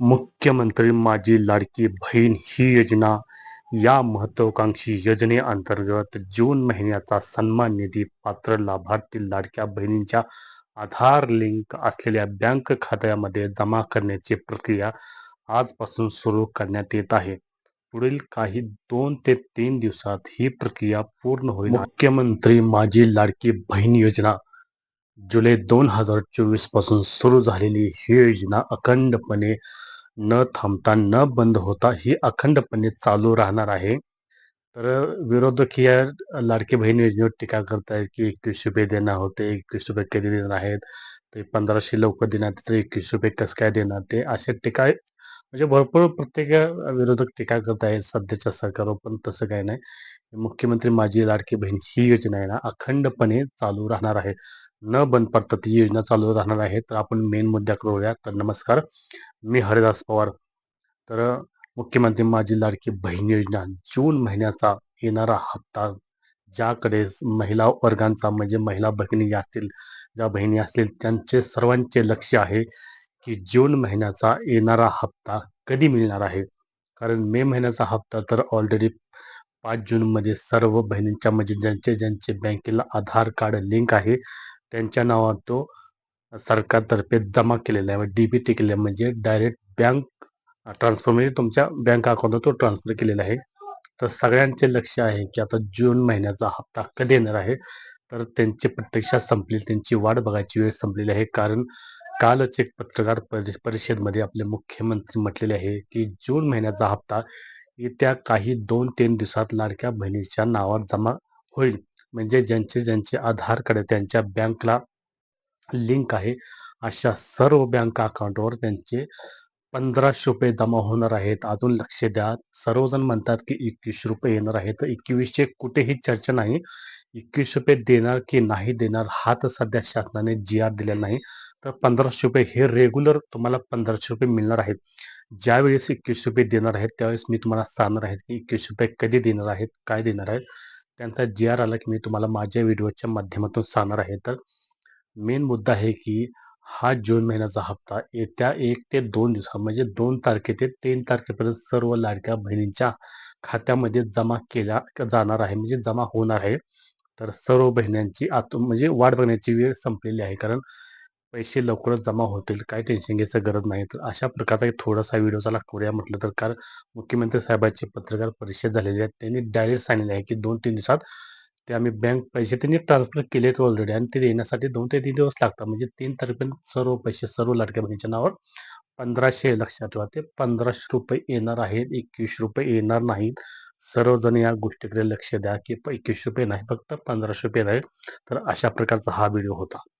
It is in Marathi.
मुख्यमंत्री माझी लाडकी बहीण ही योजना या महत्वाकांक्षी योजनेअंतर्गत जून महिन्याचा सन्मान निधी पात्र लाभार्थी लाडक्या बहिणींच्या आधार लिंक असलेल्या बँक खात्यामध्ये जमा करण्याची प्रक्रिया आजपासून सुरू करण्यात येत आहे. पुढील काही दोन ते तीन दिवसात ही प्रक्रिया पूर्ण होईल. मुख्यमंत्री माझी लाडकी बहीण योजना जुलै दोन हजार चोवीसपासून सुरू झालेली ही योजना अखंडपणे न थांबता न बंद होता ही अखंडपणे चालू राहणार आहे. तर विरोधक या लाडकी बहीण योजनेवर टीका करतायत की एकवीस रुपये देणार होते एकवीस रुपये कधी देणार आहेत ते पंधराशे लवकर देणार तर एकवीस रुपये कसं काय देणार ते असे टीका म्हणजे भरपूर प्रत्येक विरोधक टीका करत आहेत सध्याच्या सरकारवर पण तसं काही नाही. मुख्यमंत्री माझी लाडकी बहीण ही योजना आहे ना अखंडपणे चालू राहणार आहे. न बंद पडता ती योजना चालू राहणार आहे. तर आपण मेन मुद्द्याकडे वळूया तर नमस्कार मी हरिदास पवार. तर मुख्यमंत्री माझी लाडकी बहीण योजना जून महिन्याचा येणारा हप्ता ज्याकडे महिला वर्गांचा म्हणजे महिला भगिनी असतील ज्या बहिणी असतील त्यांचे सर्वांचे लक्ष आहे. की जून महिन्याचा येणारा हप्ता कधी मिळणार आहे? कारण मे महिन्याचा हप्ता तर ऑलरेडी पाच जूनमध्ये सर्व बहिणींच्या म्हणजे ज्यांचे ज्यांचे बँकेला आधार कार्ड लिंक आहे त्यांच्या नावावर तो सरकारतर्फे जमा केलेला आहे डी बी टी केलेला म्हणजे डायरेक्ट बँक ट्रान्सफर म्हणजे तुमच्या बँक अकाउंटवर तो ट्रान्सफर केलेला आहे. तर सगळ्यांचे लक्ष आहे की आता जून महिन्याचा हप्ता कधी येणार आहे? तर त्यांची प्रत्यक्षात संपली त्यांची वाट बघायची वेळ संपलेली आहे. कारण कालच एक पत्रकार परिषदेमध्ये आपले मुख्यमंत्री म्हटलेले आहे की जून महिन्याचा हप्ता येत्या काही दोन तीन दिवसात लाडक्या बहिणीच्या नावावर जमा होईल. म्हणजे ज्यांचे ज्यांचे आधार कार्ड त्यांच्या बँकला लिंक आहे अशा सर्व बँक अकाउंटवर त्यांचे पंधराशे रुपये जमा होणार आहेत. अजून लक्ष द्या. सर्वजण म्हणतात की एकवीस रुपये येणार आहेत. तर कुठेही चर्चा नाही. एकवीस रुपये देणार की नाही देणार हा तर सध्या शासनाने जी आर दिलेला नाही. तर पंधराशे रुपये हे रेग्युलर तुम्हाला पंधराशे रुपये मिळणार आहेत. ज्यावेळेस एकवीसशे रुपये देणार आहेत त्यावेळेस मी तुम्हाला सांगणार आहे की एकवीस रुपये कधी देणार आहेत काय देणार आहेत. त्यांचा जी आर आला की मी तुम्हाला माझ्या व्हिडिओच्या माध्यमातून सांगणार आहे. तर मेन मुद्दा आहे की हा जून महिन्याचा हप्ता येत्या एक ते दोन दिवसा म्हणजे दोन तारखे ते तीन तारखेपर्यंत सर्व लाडक्या बहिणींच्या खात्यामध्ये जमा केल्या जाणार आहे म्हणजे जमा होणार आहे. तर सर्व बहिणींची आत म्हणजे वाट बघण्याची वेळ संपलेली आहे. कारण पैसे लवकरच जमा होतील काय टेन्शन घ्यायचं गरज नाही. तर अशा प्रकारचा एक थोडासा व्हिडिओ चला करूया म्हटलं तर. कारण मुख्यमंत्री साहेबांची पत्रकार परिषद झालेली आहे. त्यांनी डायरेक्ट सांगितले आहे की दोन तीन दिवसात ते आम्ही बँक पैसे त्यांनी ट्रान्सफर केलेत ऑलरेडी आणि ते देण्यासाठी दोन ते तीन दिवस लागतात. म्हणजे तीन तारखेपर्यंत सर्व पैसे सर्व लाडक्या बहिणीच्या नावावर पंधराशे लक्षात ठेवा. ते पंधराशे रुपये येणार आहेत एकवीस रुपये येणार नाहीत. सर्वजण या गोष्टीकडे लक्ष द्या की एकवीस रुपये नाही फक्त पंधराशे रुपये आहे तर अशा प्रकारचा हा व्हिडिओ होता.